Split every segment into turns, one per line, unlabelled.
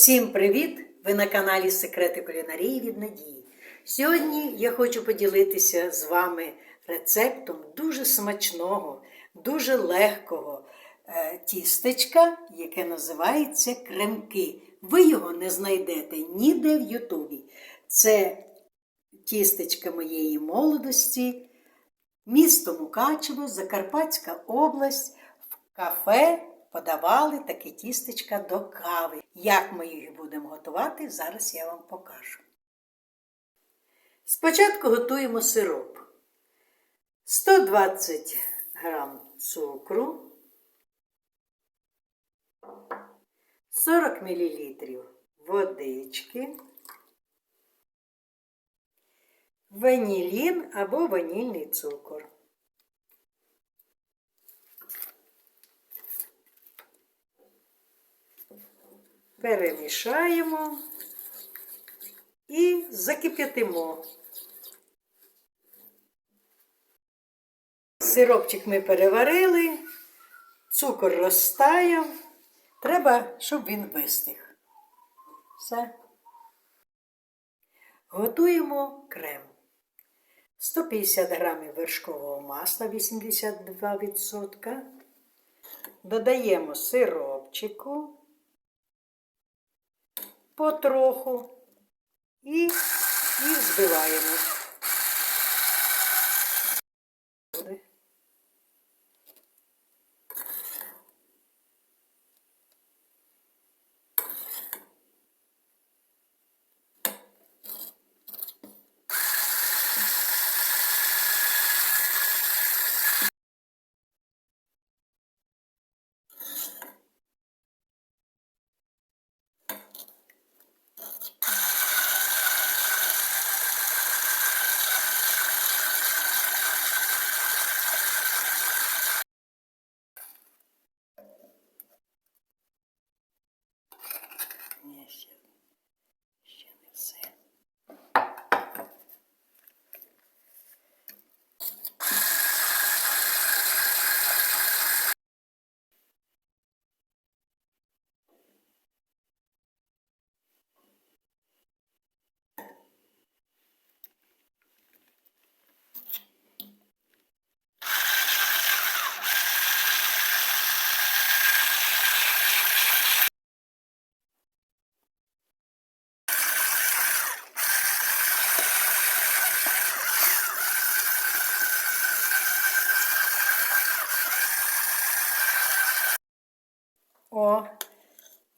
Всім привіт! Ви на каналі Секрети кулінарії від Надії. Сьогодні я хочу поділитися з вами рецептом дуже смачного, дуже легкого е, тістечка, яке називається кремки. Ви його не знайдете ніде в Ютубі. Це тістечка моєї молодості, місто Мукачево, Закарпатська область, в кафе подавали таке тістечка до кави. Як ми їх будемо готувати, зараз я вам покажу. Спочатку готуємо сироп. 120 грам цукру, 40 мл водички, ванілін або ванільний цукор. Перемішаємо і закип'ятимо. Сиропчик ми переварили, цукор розтаяв. Треба, щоб він вистиг. Все. Готуємо крем. 150 грамів вершкового масла 82%. Додаємо сиропчику потроху і, і збиваємо.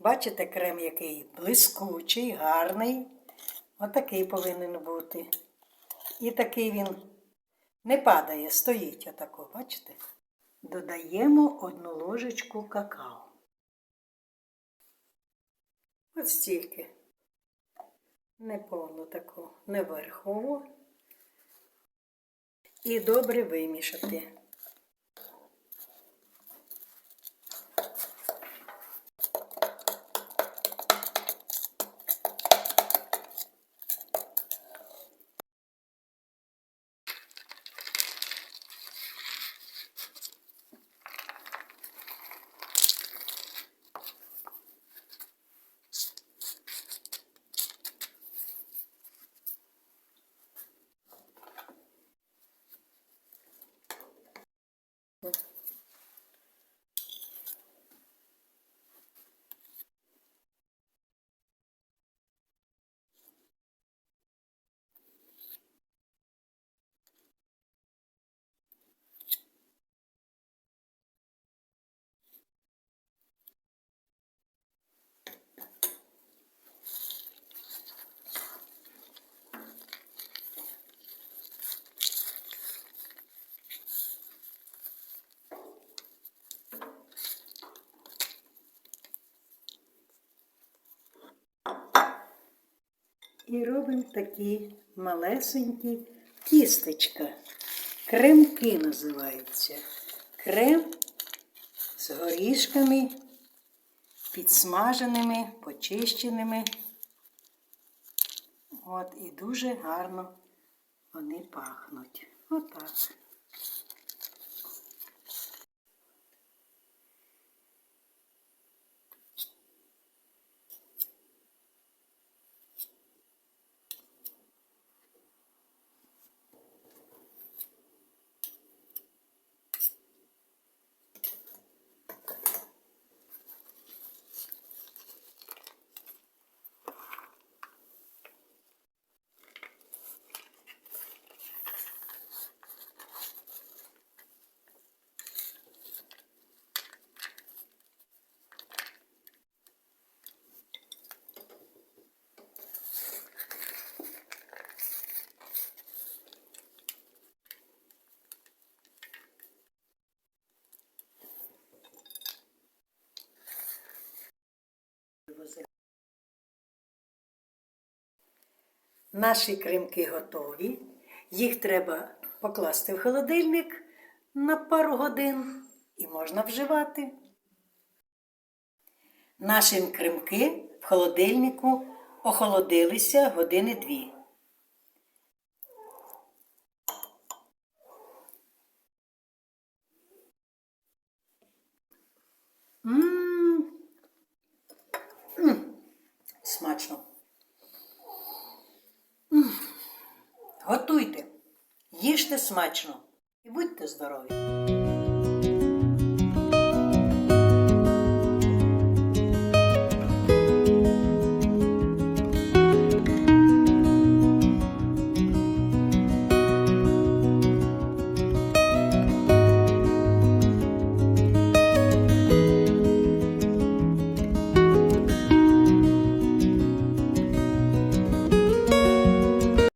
Бачите крем який блискучий, гарний. Отакий повинен бути. І такий він не падає, стоїть отако, бачите? Додаємо одну ложечку какао. От стільки. Не повну таку, не верхову. І добре вимішати. І робимо такі малесенькі тістечка. Кремки називаються. Крем з горішками, підсмаженими, почищеними. От, і дуже гарно вони пахнуть. Отак. Наші кремки готові. Їх треба покласти в холодильник на пару годин і можна вживати. Наші кремки в холодильнику охолодилися години дві. М. їжте смачно і будьте здорові!